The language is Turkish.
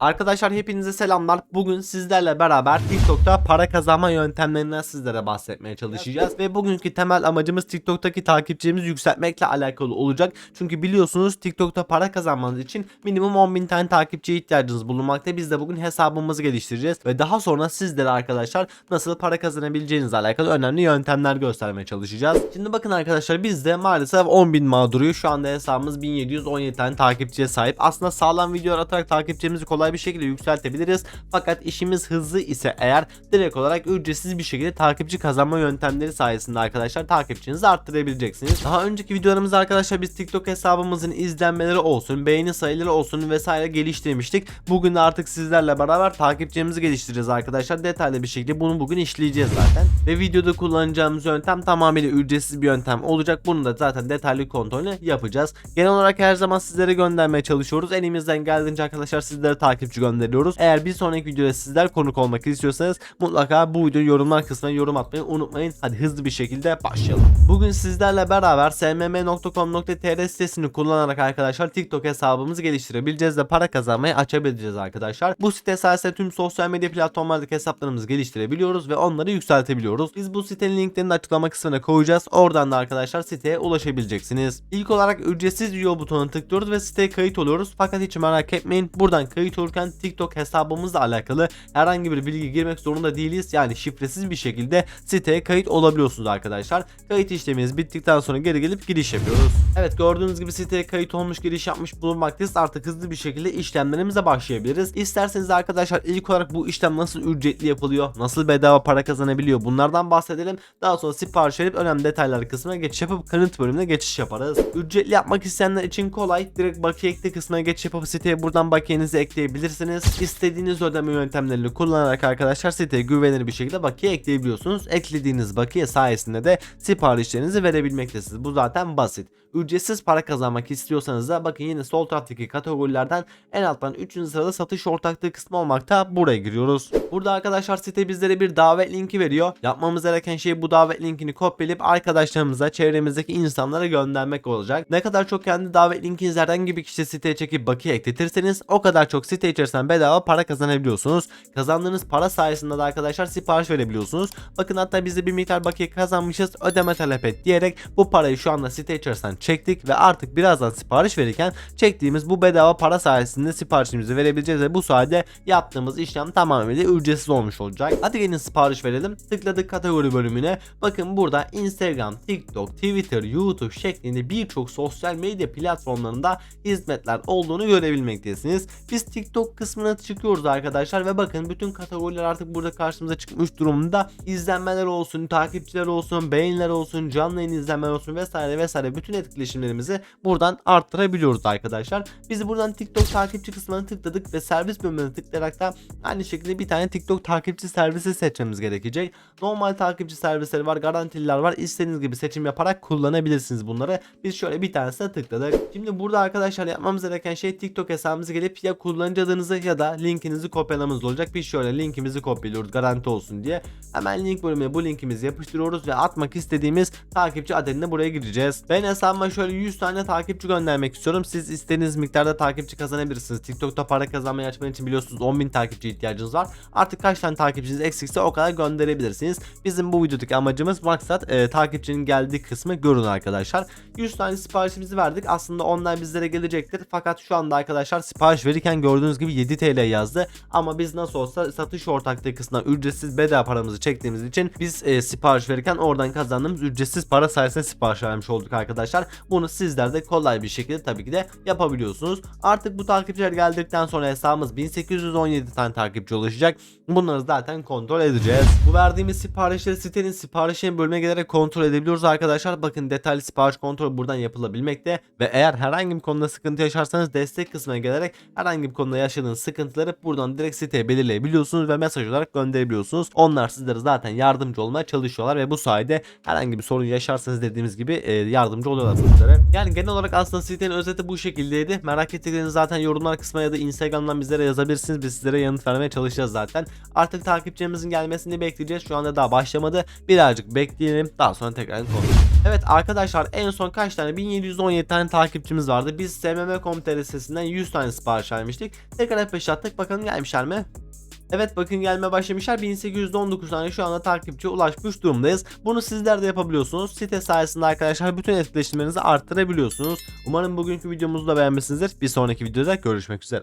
Arkadaşlar hepinize selamlar. Bugün sizlerle beraber TikTok'ta para kazanma yöntemlerinden sizlere bahsetmeye çalışacağız. Ve bugünkü temel amacımız TikTok'taki takipçimizi yükseltmekle alakalı olacak. Çünkü biliyorsunuz TikTok'ta para kazanmanız için minimum 10.000 tane takipçiye ihtiyacınız bulunmakta. Biz de bugün hesabımızı geliştireceğiz. Ve daha sonra sizlere arkadaşlar nasıl para kazanabileceğinizle alakalı önemli yöntemler göstermeye çalışacağız. Şimdi bakın arkadaşlar bizde maalesef 10.000 mağduruyuz. Şu anda hesabımız 1717 tane takipçiye sahip. Aslında sağlam videolar atarak takipçimizi kolay bir şekilde yükseltebiliriz. Fakat işimiz hızlı ise eğer direkt olarak ücretsiz bir şekilde takipçi kazanma yöntemleri sayesinde arkadaşlar takipçinizi arttırabileceksiniz. Daha önceki videolarımızda arkadaşlar biz TikTok hesabımızın izlenmeleri olsun, beğeni sayıları olsun vesaire geliştirmiştik. Bugün de artık sizlerle beraber takipçimizi geliştireceğiz arkadaşlar. Detaylı bir şekilde bunu bugün işleyeceğiz zaten. Ve videoda kullanacağımız yöntem tamamıyla ücretsiz bir yöntem olacak. Bunu da zaten detaylı kontrolünü yapacağız. Genel olarak her zaman sizlere göndermeye çalışıyoruz. Elimizden geldiğince arkadaşlar sizlere takipçi gönderiyoruz. Eğer bir sonraki videoda sizler konuk olmak istiyorsanız mutlaka bu videoyu yorumlar kısmına yorum atmayı unutmayın. Hadi hızlı bir şekilde başlayalım. Bugün sizlerle beraber smm.com.tr sitesini kullanarak arkadaşlar TikTok hesabımızı geliştirebileceğiz ve para kazanmayı açabileceğiz arkadaşlar. Bu site sayesinde tüm sosyal medya platformlardaki hesaplarımızı geliştirebiliyoruz ve onları yükseltebiliyoruz. Biz bu sitenin linklerini açıklama kısmına koyacağız. Oradan da arkadaşlar siteye ulaşabileceksiniz. İlk olarak ücretsiz üye butonuna tıklıyoruz ve siteye kayıt oluyoruz. Fakat hiç merak etmeyin. Buradan kayıt olurken TikTok hesabımızla alakalı herhangi bir bilgi girmek zorunda değiliz. Yani şifresiz bir şekilde siteye kayıt olabiliyorsunuz arkadaşlar. Kayıt işleminiz bittikten sonra geri gelip giriş yapıyoruz. Evet gördüğünüz gibi siteye kayıt olmuş giriş yapmış bulunmaktayız. Artık hızlı bir şekilde işlemlerimize başlayabiliriz. İsterseniz arkadaşlar ilk olarak bu işlem nasıl ücretli yapılıyor, nasıl bedava para kazanabiliyor bunlardan bahsedelim. Daha sonra sipariş verip önemli detaylar kısmına geçiş yapıp kanıt bölümüne geçiş yaparız. Ücretli yapmak isteyenler için kolay. Direkt bakiye ekle kısmına geçiş yapıp siteye buradan bakiyenizi ekleyebilirsiniz. İstediğiniz ödeme yöntemlerini kullanarak arkadaşlar siteye güvenilir bir şekilde bakiye ekleyebiliyorsunuz. Eklediğiniz bakiye sayesinde de siparişlerinizi verebilmektesiniz. Bu zaten basit. Ücretsiz para kazanmak istiyorsanız da bakın yine sol taraftaki kategorilerden en alttan 3. sırada satış ortaklığı kısmı olmakta buraya giriyoruz. Burada arkadaşlar site bizlere bir davet linki veriyor. Yapmamız gereken şey bu davet linkini kopyalayıp arkadaşlarımıza, çevremizdeki insanlara göndermek olacak. Ne kadar çok kendi davet linkinizi herhangi bir kişi siteye çekip bakiye ekletirseniz o kadar çok site içerisinden bedava para kazanabiliyorsunuz. Kazandığınız para sayesinde de arkadaşlar sipariş verebiliyorsunuz. Bakın hatta biz de bir miktar bakiye kazanmışız ödeme talep et diyerek bu parayı şu anda site içerisinden çektik ve artık birazdan sipariş verirken çektiğimiz bu bedava para sayesinde siparişimizi verebileceğiz ve bu sayede yaptığımız işlem tamamıyla ücretsiz olmuş olacak. Hadi gelin sipariş verelim. Tıkladık kategori bölümüne. Bakın burada Instagram, TikTok, Twitter, YouTube şeklinde birçok sosyal medya platformlarında hizmetler olduğunu görebilmektesiniz. Biz TikTok kısmına çıkıyoruz arkadaşlar ve bakın bütün kategoriler artık burada karşımıza çıkmış durumda. İzlenmeler olsun, takipçiler olsun, beğeniler olsun, canlı yayın izlenmeler olsun vesaire vesaire bütün etkileşimlerimizi buradan arttırabiliyoruz arkadaşlar. Biz buradan TikTok takipçi kısmına tıkladık ve servis bölümüne tıklayarak da aynı şekilde bir tane TikTok takipçi servisi seçmemiz gerekecek. Normal takipçi servisleri var, garantililer var. İstediğiniz gibi seçim yaparak kullanabilirsiniz bunları. Biz şöyle bir tanesine tıkladık. Şimdi burada arkadaşlar yapmamız gereken şey TikTok hesabımıza gelip ya kullanıcı adınızı ya da linkinizi kopyalamamız olacak. Biz şöyle linkimizi kopyalıyoruz garanti olsun diye. Hemen link bölümüne bu linkimizi yapıştırıyoruz ve atmak istediğimiz takipçi adedine buraya gireceğiz. Ben hesabıma şöyle 100 tane takipçi göndermek istiyorum. Siz istediğiniz miktarda takipçi kazanabilirsiniz. TikTok'ta para kazanmayı açmak için biliyorsunuz 10.000 takipçi ihtiyacınız var. Artık kaç tane takipçiniz eksikse o kadar gönderebilirsiniz. Bizim bu videodaki amacımız maksat e, takipçinin geldiği kısmı görün arkadaşlar. 100 tane siparişimizi verdik. Aslında onlar bizlere gelecektir. Fakat şu anda arkadaşlar sipariş verirken gördüğünüz gibi 7 TL yazdı. Ama biz nasıl olsa satış ortaklığı kısmına ücretsiz bedava paramızı çektiğimiz için biz e, sipariş verirken oradan kazandığımız ücretsiz para sayesinde sipariş vermiş olduk arkadaşlar. Bunu sizler de kolay bir şekilde tabii ki de yapabiliyorsunuz. Artık bu takipçiler geldikten sonra hesabımız 1817 tane takipçi ulaşacak. Bunları zaten kontrol edeceğiz. Bu verdiğimiz siparişleri sitenin siparişlerin bölümüne gelerek kontrol edebiliyoruz arkadaşlar. Bakın detaylı sipariş kontrolü buradan yapılabilmekte ve eğer herhangi bir konuda sıkıntı yaşarsanız destek kısmına gelerek herhangi bir konuda yaşadığınız sıkıntıları buradan direkt siteye belirleyebiliyorsunuz ve mesaj olarak gönderebiliyorsunuz. Onlar sizlere zaten yardımcı olmaya çalışıyorlar ve bu sayede herhangi bir sorun yaşarsanız dediğimiz gibi e, yardımcı oluyorlar sizlere. Yani genel olarak aslında sitenin özeti bu şekildeydi. Merak ettikleriniz zaten yorumlar kısmına ya da Instagram'dan bizlere yazabilirsiniz. Biz sizlere yanıt vermeye çalışacağız zaten. Artık takipçilerimizin gelmesini bekleyeceğiz. Şu anda daha başlamadı. Birazcık bekleyelim. Daha sonra tekrar konuşalım. Evet arkadaşlar en son kaç tane 1717 tane takipçimiz vardı. Biz smm.com.tr sitesinden 100 tane sipariş vermiştik. Tekrar F5 attık bakalım gelmişler mi? Evet bakın gelmeye başlamışlar. 1819 tane şu anda takipçi ulaşmış durumdayız. Bunu sizler de yapabiliyorsunuz. Site sayesinde arkadaşlar bütün etkileşimlerinizi arttırabiliyorsunuz. Umarım bugünkü videomuzu da beğenmişsinizdir. Bir sonraki videoda görüşmek üzere.